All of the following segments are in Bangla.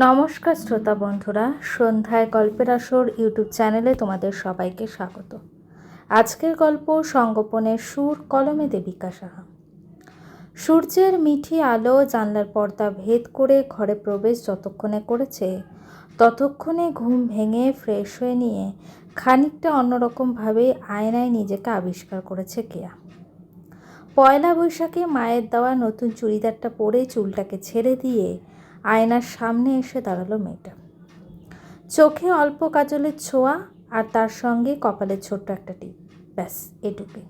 নমস্কার শ্রোতা বন্ধুরা, সন্ধ্যায় গল্পের আসর ইউটিউব চ্যানেলে তোমাদের সবাইকে স্বাগত। আজকের গল্প সঙ্গোপনের সুর কলমে দেবিকা সাহা। সূর্যের মিঠি আলো জানলার পর্দা ভেদ করে ঘরে প্রবেশ যতক্ষণে করেছে, ততক্ষণে ঘুম ভেঙে ফ্রেশ হয়ে নিয়ে খানিকটা অন্যরকমভাবে আয়নায় নিজেকে আবিষ্কার করেছে কেয়া। পয়লা বৈশাখে মায়ের দেওয়া নতুন চুড়িদারটা পরে চুলটাকে ছেড়ে দিয়ে আয়নার সামনে এসে দাঁড়াল মেয়েটা। চোখে অল্প কাজলের ছোঁয়া আর তার সঙ্গে কপালের ছোট্ট একটা টিপ। ব্যাস এটুকুই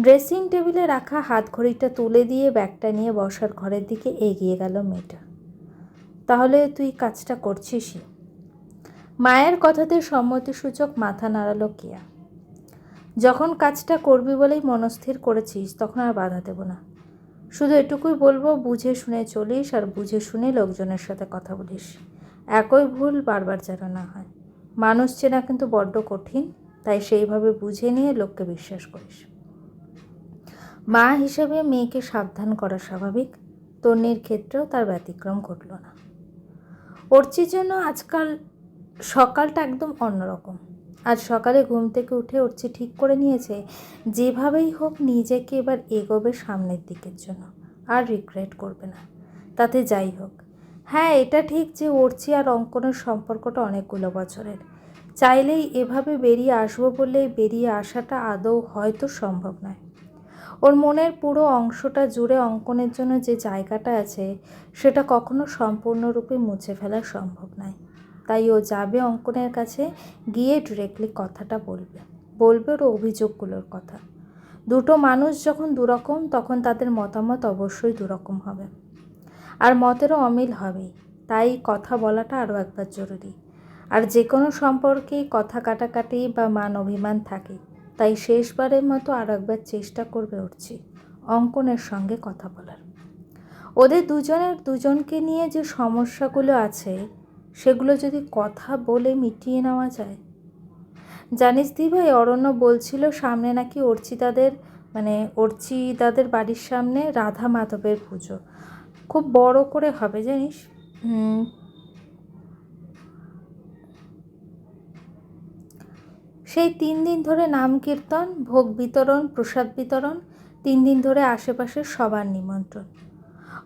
ড্রেসিং টেবিলে রাখা হাত ঘড়িটা তুলে দিয়ে ব্যাগটা নিয়ে বসার ঘরের দিকে এগিয়ে গেল মেয়েটা। তাহলে তুই কাজটা করছিসই? মায়ের কথাতে সম্মতিসূচক মাথা নাড়ালো কেয়া। যখন কাজটা করবি বলেই মনস্থির করেছিস, তখন আর বাধা দেবো না। শুধু এটুকুই বলব, বুঝে শুনে চলিস আর বুঝে শুনে লোকজনের সাথে কথা বলিস। একই ভুল বারবার যেন না হয়। মানুষ চেনা কিন্তু বড্ড কঠিন, তাই সেইভাবে বুঝে নিয়ে লোককে বিশ্বাস করিস। মা হিসেবে মেয়েকে সাবধান করা স্বাভাবিক, তন্নির ক্ষেত্রেও তার ব্যতিক্রম ঘটল না। অর্চির জন্য আজকাল সকালটা একদম অন্যরকম। আজ সকালে ঘুম থেকে উঠে উঠছে ঠিক করে নিয়েছে। যেভাবেই হোক নিজেকে এবার এগোবে সামনের দিকের জন্য। আর রিগ্রেট করবে না। তাতে যাই হোক। হ্যাঁ এটা ঠিক যে অর্চি আর অঙ্কনের সম্পর্কটা অনেকগুলো বছরের। চাইলেই এভাবে বেরিয়ে আসব বললে বেরিয়ে আসাটা আদৌ হয়তো সম্ভব নয়। ওর মনের পুরো অংশটা জুড়ে অঙ্কনের জন্য যে জায়গাটা আছে, সেটা কখনো সম্পূর্ণরূপে মুছে ফেলা সম্ভব নয়। তাই ও যাবে অঙ্কনের কাছে, গিয়ে ডিরেক্টলি কথাটা বলবে। বলবে ওর অভিযোগগুলোর কথা। দুটো মানুষ যখন দুরকম, তখন তাদের মতামত অবশ্যই দুরকম হবে। আর মতেরও অমিল হবেই তাই কথা বলাটা আরও একবার জরুরি। আর যে কোনো সম্পর্কেই কথা কাটাকাটি বা মান অভিমান থাকে, তাই শেষবারের মতো আরও একবার চেষ্টা করবে উঠছি অঙ্কনের সঙ্গে কথা বলার। ওদের দুজনের, দুজনকে নিয়ে যে সমস্যাগুলো আছে সেগুলো যদি কথা বলে মিটিয়ে নেওয়া যায়? জানিস দি ভাই অরণ্য বলছিল সামনে নাকি অর্চিতাদের মানে অর্চিতাদের বাড়ির সামনে রাধা মাধবের পুজো। খুব বড় করে হবে, জানিস? সেই তিন দিন ধরে নাম কীর্তন, ভোগ বিতরণ, প্রসাদ বিতরণ, তিন দিন ধরে আশেপাশের সবার নিমন্ত্রণ।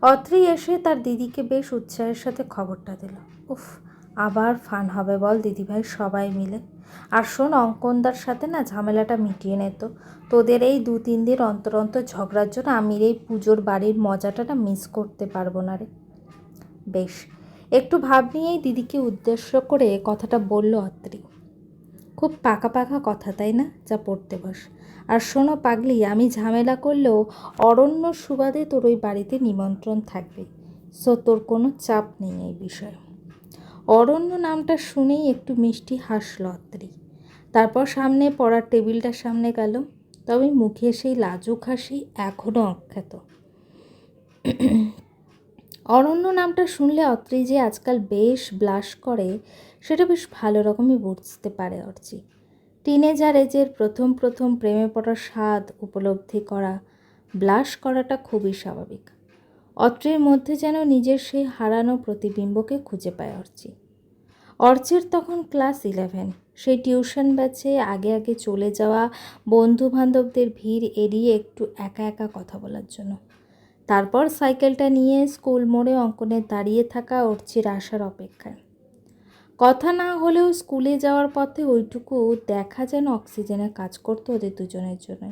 অত্রি এসে তার দিদিকে বেশ উৎসাহের সাথে খবরটা দিল। উফ, আবার ফান হবে বল দিদিভাই সবাই মিলে। আর শোন, অঙ্কনদার সাথে না ঝামেলাটা মিটিয়ে নিত তোদের এই দু তিন দিন অন্তর অন্তর ঝগড়ার জন্য আমি এই পুজোর বাড়ির মজাটা না মিস করতে পারব না রে। বেশ, একটু ভাব নিয়েই দিদিকে উদ্দেশ্য করে কথাটা বলল অত্রি। খুব পাকা পাকা কথা, তাই না? যা পড়তে বস। আর শোনো পাগলি, আমি ঝামেলা করলেও অরণ্য সুবাদে তোর ওই বাড়িতে নিমন্ত্রণ থাকবে। সো তোর কোনো চাপ নেই এই বিষয়ে। অরণ্য নামটা শুনেই একটু মিষ্টি হাসল অত্রি। তারপর সামনে পড়ার টেবিলটার সামনে গেল, তবে মুখে সেই লাজুক হাসি এখনও অখ্যাত। অরণ্য নামটা শুনলে অত্রি যে আজকাল বেশ ব্লাশ করে, সেটা বেশ ভালো রকমই বুঝতে পারে অর্চি টিনেজার এজের প্রথম প্রথম প্রেমে পড়ার স্বাদ উপলব্ধি করা, ব্লাশ করাটা খুবই স্বাভাবিক। অত্রের মধ্যে যেন নিজের সেই হারানো প্রতিবিম্বকে খুঁজে পায় অর্চি। অর্চের তখন ক্লাস ইলেভেন। সেই টিউশন ব্যাচে আগে আগে চলে যাওয়া বন্ধু বান্ধবদের ভিড় এড়িয়ে একটু একা একা কথা বলার জন্য। তারপর সাইকেলটা নিয়ে স্কুল মোড়ে অঙ্কনে দাঁড়িয়ে থাকা অর্চির আসার অপেক্ষায়। কথা না হলেও স্কুলে যাওয়ার পথে ওইটুকু দেখা যেন অক্সিজেনে কাজ করতো ওদের দুজনের জন্য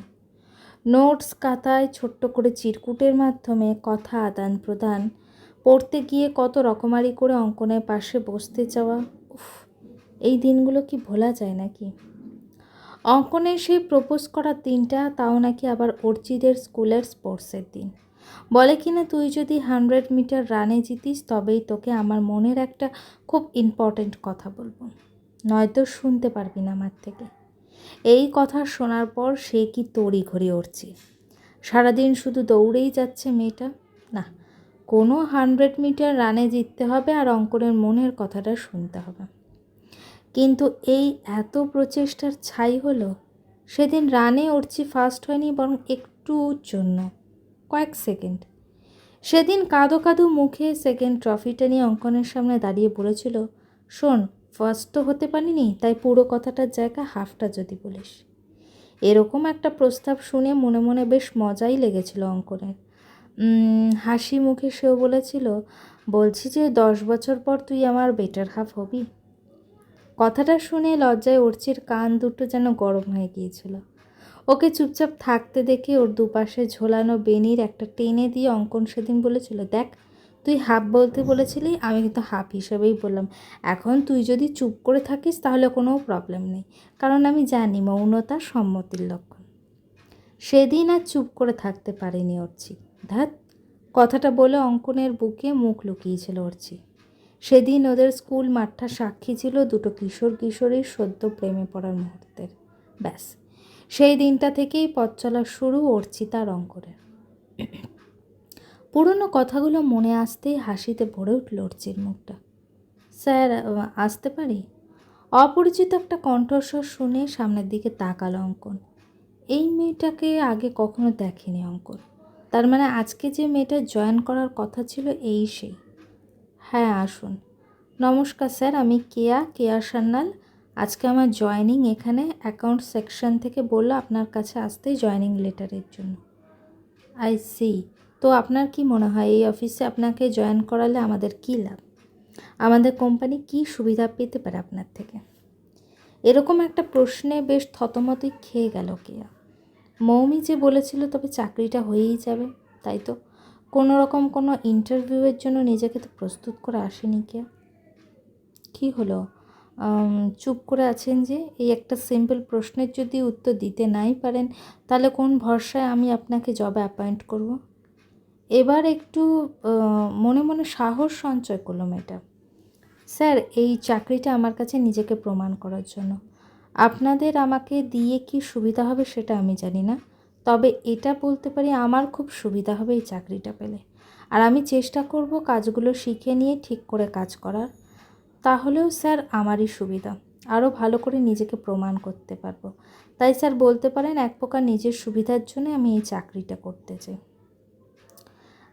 নোটস কাতায় ছোট্ট করে চিরকুটের মাধ্যমে কথা আদান প্রদান, পড়তে গিয়ে কত রকমারি করে অঙ্কনের পাশে বসতে চাওয়া উফ, এই দিনগুলো কি ভোলা যায় নাকি? অঙ্কনের সেই প্রপোজ করার দিনটা তাও নাকি আবার অর্চিদের স্কুলের স্পোর্টসের দিন। বলে কিনা তুই যদি হান্ড্রেড মিটার রানে জিতিস তবেই তোকে আমার মনের একটা খুব ইম্পর্টেন্ট কথা বলব। নয়তো শুনতে পারবি না আমার থেকে। এই কথা শোনার পর সে কি তড়ি ঘড়ি উঠছে সারাদিন শুধু দৌড়েই যাচ্ছে মেয়েটা? না, কোনো হান্ড্রেড মিটার রানে জিততে হবে আর অঙ্কনের মনের কথাটা শুনতে হবে। কিন্তু এই এত প্রচেষ্টার ছাই হলো, সেদিন রানে উঠছি ফার্স্ট হয়নি বরং একটুর জন্য, কয়েক সেকেন্ড সেদিন কাদো কাদো মুখে সেকেন্ড ট্রফিটা নিয়ে অঙ্কনের সামনে দাঁড়িয়ে বলেছিল শোন ফার্স্ট তো হতে পারিনি, তাই পুরো কথাটার জায়গা হাফটা যদি বলিস। এরকম একটা প্রস্তাব শুনে মনে মনে বেশ মজাই লেগেছিল অঙ্কনের। হাসি মুখে সেও বলেছিল, বলছি যে দশ বছর পর তুই আমার বেটার হাফ হবি? কথাটা শুনে লজ্জায় অর্চির কান দুটো যেন গরম হয়ে গিয়েছিল। ওকে চুপচাপ থাকতে দেখে ওর দুপাশে ঝোলানো বেনির একটা টেনে দিয়ে অঙ্কন সেদিন বলেছিল, দেখ তুই হাফ বলতে বলেছিলি, আমি কিন্তু হাফ হিসেবেই বললাম। এখন তুই যদি চুপ করে থাকিস, তাহলে কোনো প্রবলেম নেই। কারণ আমি জানি মৌনতা সম্মতির লক্ষণ। সেদিন আর চুপ করে থাকতে পারেনি অর্চি। ধ্যাত কথাটা বলে অঙ্কনের বুকে মুখ লুকিয়েছিল অর্চি। সেদিন ওদের স্কুল মাঠটা সাক্ষী ছিল দুটো কিশোর কিশোরীর সদ্য প্রেমে পড়ার মুহূর্তের ব্যাস, সেই দিনটা থেকেই পথ চলা শুরু অর্চিতার অঙ্কনের। পুরনো কথাগুলো মনে আসতেই হাসিতে ভরে উঠল অর্চির মুখটা। স্যার আসতে পারি? অপরিচিত একটা কণ্ঠস্বর শুনে সামনের দিকে তাকালো অঙ্কন। এই মেয়েটাকে আগে কখনো দেখেনি অঙ্কন। তার মানে আজকে যে মেয়েটা জয়েন করার কথা ছিল এই সেই। হ্যাঁ আসুন। নমস্কার স্যার, আমি কেয়া কেয়া সান্যাল। আজকে আমার জয়েনিং এখানে অ্যাকাউন্ট সেকশন থেকে বলল আপনার কাছে আসতেই জয়েনিং লেটারের জন্য। I see. তো আপনার কি মনে হয় এই অফিসে আপনাকে জয়েন করালে আমাদের কী লাভ? আমাদের কোম্পানি কী সুবিধা পেতে পারে আপনার থেকে? এরকম একটা প্রশ্নে বেশ থতমতই খেয়ে গেল কেয়া। মৌমি যে বলেছিল, তবে চাকরিটা হয়েই যাবে। তাই তো, কোনো রকম কোনো ইন্টারভিউয়ের জন্য নিজেকে তো প্রস্তুত করে আসেনি কেয়া। কী হলো? চুপ করে আছেন যে, এই একটা সিম্পল প্রশ্নের যদি উত্তর দিতে নাই পারেন, তাহলে কোন ভরসায় আমি আপনাকে জবে অ্যাপয়েন্ট করব? এবার একটু মনে মনে সাহস সঞ্চয় করল মেয়েটা স্যার, এই চাকরিটা আমার কাছে নিজেকে প্রমাণ করার জন্য। আপনাদের আমাকে দিয়ে কি সুবিধা হবে সেটা আমি জানি না, তবে এটা বলতে পারি আমার খুব সুবিধা হবে এই চাকরিটা পেলে। আর আমি চেষ্টা করব কাজগুলো শিখে নিয়ে ঠিক করে কাজ করার। তাহলেও স্যার আমারই সুবিধা, আরও ভালো করে নিজেকে প্রমাণ করতে পারব। তাই স্যার বলতে পারেন, এক প্রকার নিজের সুবিধার জন্য আমি এই চাকরিটা করতে চাই।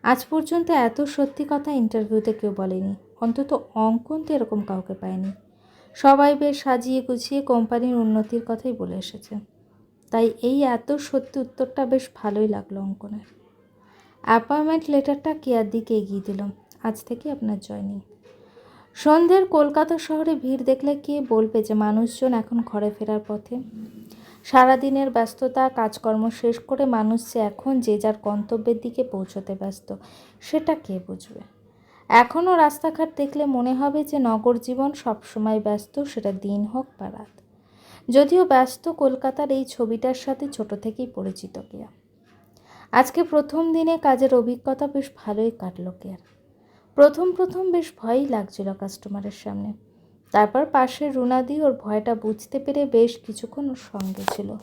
আজ পর্যন্ত এত সত্যি কথা ইন্টারভিউতে কেউ বলেনি। অন্তত অঙ্কন তো এরকম কাউকে পায়নি। সবাই বেশ সাজিয়ে গুছিয়ে কোম্পানির উন্নতির কথাই বলে এসেছে। তাই এই এত সত্যি উত্তরটা বেশ ভালোই লাগল অঙ্কনের। অ্যাপয়েন্টমেন্ট লেটারটা কেয়ার দিকে এগিয়ে দিলাম আজ থেকে আপনার জয়নিং সন্ধ্যের কলকাতা শহরে ভিড় দেখলে কে বলবে যে, মানুষজন এখন ঘরে ফেরার পথে? সারাদিনের ব্যস্ততা, কাজকর্ম শেষ করে মানুষ যে এখন যে যার গন্তব্যের দিকে পৌঁছতে ব্যস্ত, সেটা কে বুঝবে? এখনও রাস্তাঘাট দেখলে মনে হবে যে নগর জীবন সবসময় ব্যস্ত, সেটা দিন হোক বা রাত। যদিও ব্যস্ত, কলকাতার এই ছবিটার সাথে ছোট থেকেই পরিচিত কেয়া আজকে প্রথম দিনে কাজের অভিজ্ঞতা বেশ ভালোই কাটলো কেয়ার। প্রথম প্রথম বেশ ভয়ই লাগছিল কাস্টমারের সামনে। তারপর পাশের রুনাদি ওর ভয়টা বুঝতে পেরে বেশ কিছুক্ষণ ওর সঙ্গে ছিল।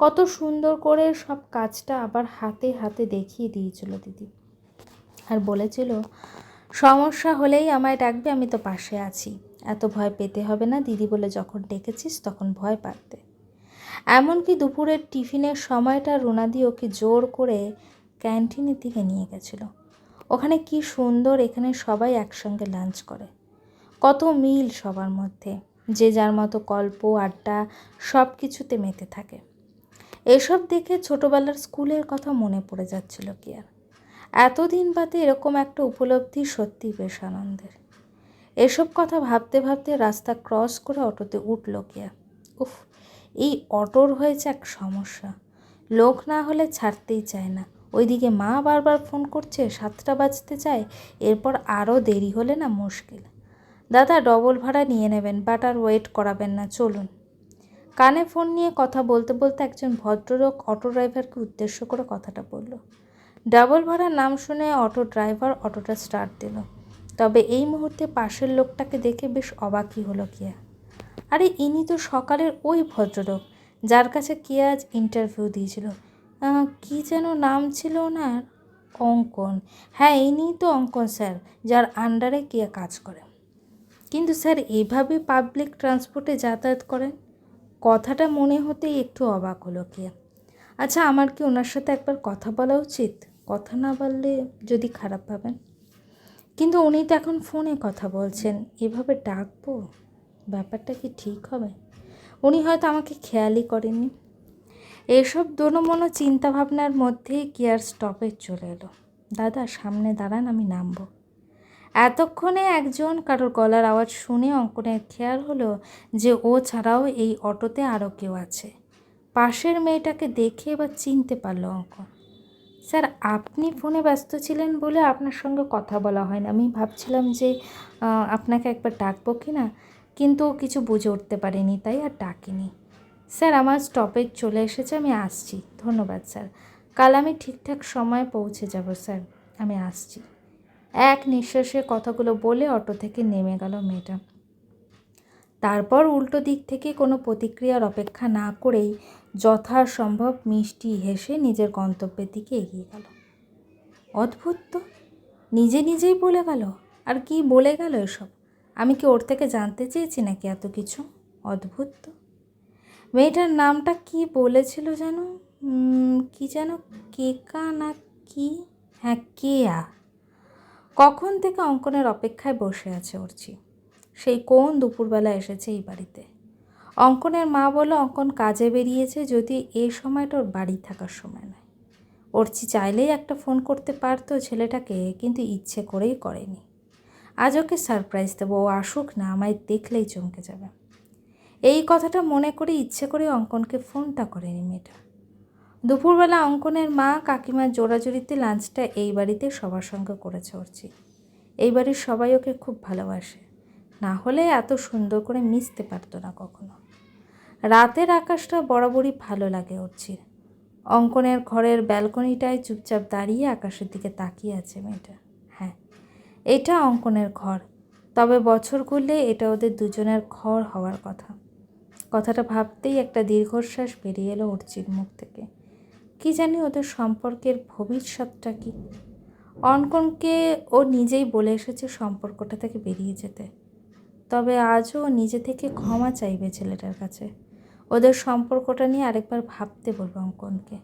কত সুন্দর করে সব কাজটা আবার হাতে হাতে দেখিয়ে দিয়েছিল দিদি। আর বলেছিল, সমস্যা হলেই আমায় ডাকবে, আমি তো পাশে আছি। এত ভয় পেতে হবে না দিদি বলে যখন ডেকেছিস তখন ভয় পাতে। এমনকি দুপুরের টিফিনের সময়টা রুনাদি ওকে জোর করে ক্যান্টিনের দিকে নিয়ে গেছিল। ওখানে কি সুন্দর এখানে সবাই একসঙ্গে লাঞ্চ করে। কত মিল সবার মধ্যে, যে যার মতো গল্প, আড্ডা সব কিছুতে মেতে থাকে। এসব দেখে ছোটোবেলার স্কুলের কথা মনে পড়ে যাচ্ছিল কি আর? এতদিন বাদে এরকম একটা উপলব্ধি সত্যি বেশ আনন্দের। এসব কথা ভাবতে ভাবতে রাস্তা ক্রস করে অটোতে উঠল কিয়া উফ, এই অটোর হয়েছে এক সমস্যা। লোক না হলে ছাড়তেই চায় না। ওইদিকে মা বারবার ফোন করছে, সাতটা বাজতে চায়, এরপর আরও দেরি হলে না মুশকিল। দাদা ডবল ভাড়া নিয়ে নেবেন বাট আর ওয়েট করাবেন না, চলুন। কানে ফোন নিয়ে কথা বলতে বলতে একজন ভদ্রলোক অটো ড্রাইভারকে উদ্দেশ্য করে কথাটা বলল। ডাবল ভাড়ার নাম শুনে অটো ড্রাইভার অটোটা স্টার্ট দিল। তবে এই মুহূর্তে পাশের লোকটাকে দেখে বেশ অবাকই হলো কিয়া আরে, ইনি তো সকালের ওই ভদ্রলোক, যার কাছে কিয়া আজ ইন্টারভিউ দিয়েছিল। কি যেন নাম ছিল ওনার? অঙ্কন। হ্যাঁ ইনি তো অঙ্কন স্যার, যার আন্ডারে কিয়া কাজ করে। কিন্তু স্যার, এভাবে পাবলিক ট্রান্সপোর্টে যাতায়াত করেন? কথাটা মনে হতেই একটু অবাক হলো কিয়া। আচ্ছা আমার কি ওনার সাথে একবার কথা বলা উচিত? কথা না বললে যদি খারাপ ভাবেন। কিন্তু উনি তো এখন ফোনে কথা বলছেন, এভাবে ডাকবো? ব্যাপারটা কি ঠিক হবে? উনি হয়তো আমাকে খেয়ালই করেননি। এসব দোনোমনো চিন্তাভাবনার মধ্যেই গিয়ার স্টপেজ চলে এলো। দাদা, সামনে দাঁড়ান, আমি নামবো। এতক্ষণে একজন কারোর গলার আওয়াজ শুনে অঙ্কনের খেয়াল হলো যে ও ছাড়াও এই অটোতে আরও কেউ আছে। পাশের মেয়েটাকে দেখে এবার চিনতে পারল অঙ্কন স্যার, আপনি ফোনে ব্যস্ত ছিলেন বলে আপনার সঙ্গে কথা বলা হয় না আমি ভাবছিলাম যে আপনাকে একবার ডাকবো কি না? কিন্তু ও কিছু বুঝে উঠতে পারিনি, তাই আর ডাকিনি। স্যার, আমার স্টপেজ চলে এসেছে, আমি আসছি। ধন্যবাদ, স্যার। কাল আমি ঠিকঠাক সময়ে পৌঁছে যাব, স্যার। আমি আসছি। এক নিঃশ্বাসে কথাগুলো বলে অটো থেকে নেমে গেল মেয়েটা। তারপর উল্টো দিক থেকে কোনো প্রতিক্রিয়ার অপেক্ষা না করেই যথাসম্ভব মিষ্টি হেসে নিজের গন্তব্যের দিকে এগিয়ে গেল। অদ্ভুত তো, নিজে নিজেই বলে গেল। আর কি বলে গেল এসব? আমি কি ওর থেকে জানতে চেয়েছি নাকি এত কিছু? অদ্ভুত তো। মেয়েটার নামটা কি বলেছিল যেন? কি যেন কেকা না কি? হ্যাঁ কেয়া। কখন থেকে অঙ্কনের অপেক্ষায় বসে আছে অর্চি? সেই কোন দুপুরবেলা এসেছে এই বাড়িতে? অঙ্কনের মা বলে অঙ্কন কাজে বেরিয়েছে যদি এই সময়টা ওর বাড়ি থাকার সময় নয়। অর্চি চাইলেই একটা ফোন করতে পারতো ছেলেটাকে, কিন্তু ইচ্ছে করেই করেনি। আজ ওকে সারপ্রাইজ দেবো, ও আসুক না, আমায় দেখলেই চমকে যাবে। এই কথাটা মনে করে ইচ্ছে করে অঙ্কনকে ফোনটা করেনি মেয়েটা। দুপুরবেলা অঙ্কনের মা কাকিমার জোড়াজুড়িতে লাঞ্চটা এই বাড়িতে সবার সঙ্গে করেছে অর্চি। এই বাড়ির সবাই ওকে খুব ভালোবাসে। না হলে এত সুন্দর করে মিশতে পারতো না কখনো। রাতের আকাশটা বরাবরই ভালো লাগে অর্চির। অঙ্কনের ঘরের ব্যালকনিটায় চুপচাপ দাঁড়িয়ে আকাশের দিকে তাকিয়ে আছে মেয়েটা। হ্যাঁ এটা অঙ্কনের ঘর। তবে বছর করলে এটা ওদের দুজনের ঘর হওয়ার কথা। কথাটা ভাবতেই একটা দীর্ঘশ্বাস বেরিয়ে এলো অর্চির মুখ থেকে। কি জানি ওদের সম্পর্কের ভবিষ্যৎটা কি? অঙ্কনকে ও নিজেই বলে এসেছে সম্পর্কটা থেকে বেরিয়ে যেতে। তবে আজও ও নিজে থেকে ক্ষমা চাইবে ছেলেটার কাছে। ওদের সম্পর্কটা নিয়ে আরেকবার ভাবতে বলবে অঙ্কনকে।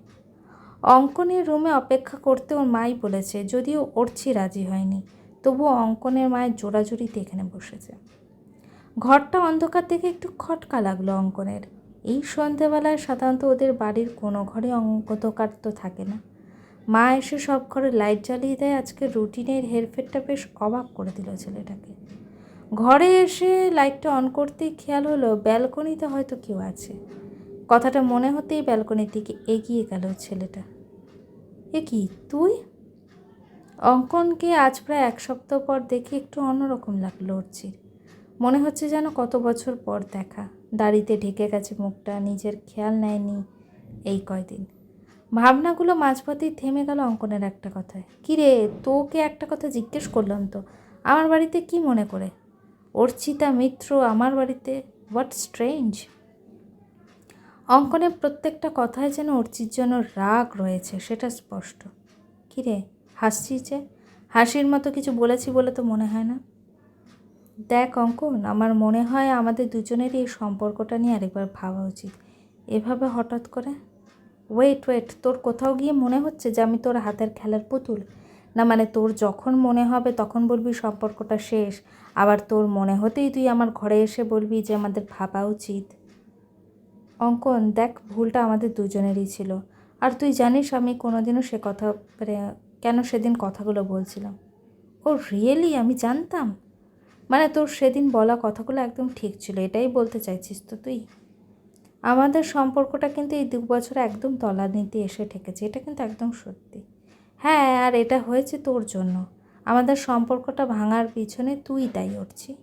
অঙ্কনের রুমে অপেক্ষা করতে ওর মাই বলেছে, যদিও অর্চি রাজি হয়নি, তবুও অঙ্কনের মায়ের জোড়াজুড়িতে এখানে বসেছে। ঘরটা অন্ধকার দেখে একটু খটকা লাগল অঙ্কনের। এই সন্ধেবেলায় সাধারণত ওদের বাড়ির কোনো ঘরে অন্ধকার তো থাকে না। মা এসে সব ঘরে লাইট জ্বালিয়ে দেয়, আজকে রুটিনের হেরফেরটা বেশ অবাক করে দিল ছেলেটাকে। ঘরে এসে লাইটটা অন করতেই খেয়াল হলো, ব্যালকনিতে হয়তো কেউ আছে। কথাটা মনে হতেই ব্যালকনির দিকে এগিয়ে গেল ছেলেটা। এ কি, তুই? অঙ্কনকে আজ প্রায় এক সপ্তাহ পর দেখে একটু অন্যরকম লাগল অর্চির মনে হচ্ছে যেন কত বছর পর দেখা। দাড়িতে ঢেকে গেছে মুখটা, নিজের খেয়াল নেয়নি এই কয়দিন। ভাবনাগুলো মাঝপথেই থেমে গেল অঙ্কনের একটা কথায়। কিরে, তোকে একটা কথা জিজ্ঞেস করলাম তো, আমার বাড়িতে কি মনে করে? অর্চিতা মিত্র আমার বাড়িতে? হোয়াট স্ট্রেঞ্জ অঙ্কনের প্রত্যেকটা কথায় যেন অর্চির জন্য রাগ রয়েছে, সেটা স্পষ্ট। কিরে, হাসছিস যে? হাসির মতো কিছু বলেছি বলে তো মনে হয় না? দেখ অঙ্কন আমার মনে হয় আমাদের দুজনেরই এই সম্পর্কটা নিয়ে আরেকবার ভাবা উচিত। এভাবে হঠাৎ করে? ওয়েট ওয়েট তোর কোথাও গিয়ে মনে হচ্ছে যে আমি তোর হাতের খেলার পুতুল? না মানে তোর যখন মনে হবে তখন বলবি সম্পর্কটা শেষ, আবার তোর মনে হতেই তুই আমার ঘরে এসে বলবি যে আমাদের ভাবা উচিত? অঙ্কন, দেখ ভুলটা আমাদের দুজনেরই ছিল। আর তুই জানিস আমি কোনোদিনও সে কথা মানে কেন সেদিন কথাগুলো বলছিলাম? ও রিয়েলি আমি জানতাম? মানে তোর সেদিন বলা কথাগুলো একদম ঠিক ছিল, এটাই বলতে চাইছিস তো তুই? আমাদের সম্পর্কটা কিন্তু এই দু বছর একদম তলানিতে এসে ঠেকেছে, এটা কিন্তু একদম সত্যি। হ্যাঁ আর এটা হয়েছে তোর জন্য। আমাদের সম্পর্কটা ভাঙার পিছনে তুই দায়ী উঠছি।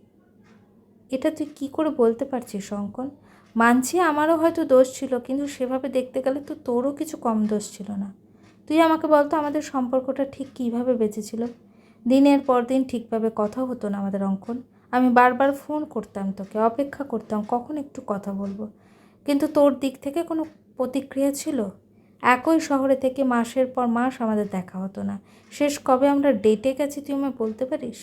এটা তুই কি করে বলতে পারছিস, অঙ্কন? মানছি আমারও হয়তো দোষ ছিল, কিন্তু সেভাবে দেখতে গেলে তো তোরও কিছু কম দোষ ছিল না। তুই আমাকে বলতো আমাদের সম্পর্কটা ঠিক কীভাবে বেঁচেছিল দিনের পর দিন ঠিকভাবে কথা হতো না আমাদের অঙ্কন। আমি বারবার ফোন করতাম তোকে, অপেক্ষা করতাম কখন একটু কথা বলব। কিন্তু তোর দিক থেকে কোনো প্রতিক্রিয়া ছিল? একই শহরে থেকে মাসের পর মাস আমাদের দেখা হতো না। শেষ কবে আমরা ডেটে গেছি তুই আমায় বলতে পারিস?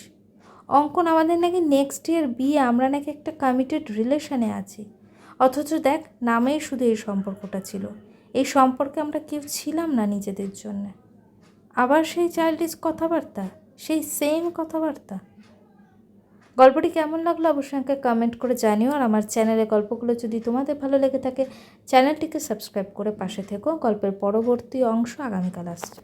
অঙ্কন, আমাদের নাকি নেক্সট ইয়ার বিয়ে, আমরা নাকি একটা কমিটেড রিলেশনে আছি। অথচ দেখ, নামেই শুধু এই সম্পর্কটা ছিল। এই সম্পর্কে আমরা কেউ ছিলাম না নিজেদের জন্য। আবার সেই চাইল্ডিস কথাবার্তা? সেই সেম কথাবার্তা। গল্পটি কেমন লাগল অবশ্যই আমাকে কমেন্ট করে জানিও আর আমার চ্যানেলে গল্পগুলো যদি তোমাদের ভালো লেগে থাকে চ্যানেলটিকে সাবস্ক্রাইব করে পাশে থেকো। গল্পের পরবর্তী অংশ আগামীকাল আসছে।